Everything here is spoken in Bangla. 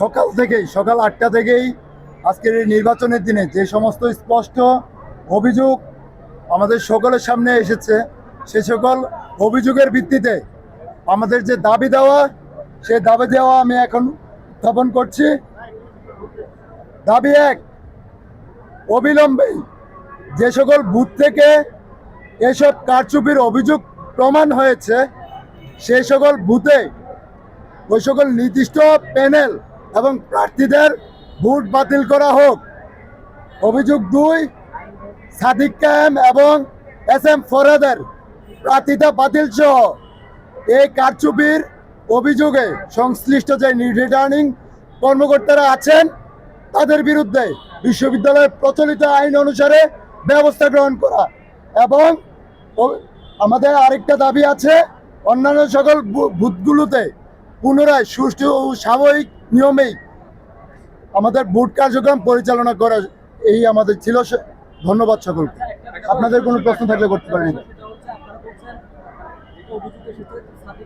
সকাল থেকেই, সকাল আটটা থেকেই আজকের এই নির্বাচনের দিনে যে সমস্ত স্পষ্ট অভিযোগ আমাদের সকলের সামনে এসেছে, সে সকল অভিযোগের ভিত্তিতে আমাদের যে দাবি দেওয়া সেই দাবি দেওয়া আমি এখন উত্থাপন করছি। দাবি এক, অবিলম্বে যে সকল বুথ থেকে এসব কারচুপির অভিযোগ প্রমাণ হয়েছে সেই সকল বুথে ওই সকল নির্দিষ্ট প্যানেল এবং প্রার্থীদের ভোট বাতিল করা হোক। অভিযোগ দুই, সাদিক কায়েম এবং এস এম ফরাদের প্রার্থিতা বাতিল সহ এই কারচুপির অভিযোগে সংশ্লিষ্ট যে রিটার্নিং কর্মকর্তারা আছেন, তাদের বিরুদ্ধে বিশ্ববিদ্যালয়ের প্রচলিত আইন অনুসারে ব্যবস্থা গ্রহণ করা এবং আমাদের আরেকটা দাবি আছে, অন্যান্য সকল বুথগুলোতে পুনরায় সুষ্ঠু ও স্বাভাবিক নিয়মেই আমাদের ভোট কার্যক্রম পরিচালনা করা এই আমাদের ছিল ধন্যবাদ সকলকে। আপনাদের কোনো প্রশ্ন থাকলে করতে পারেন।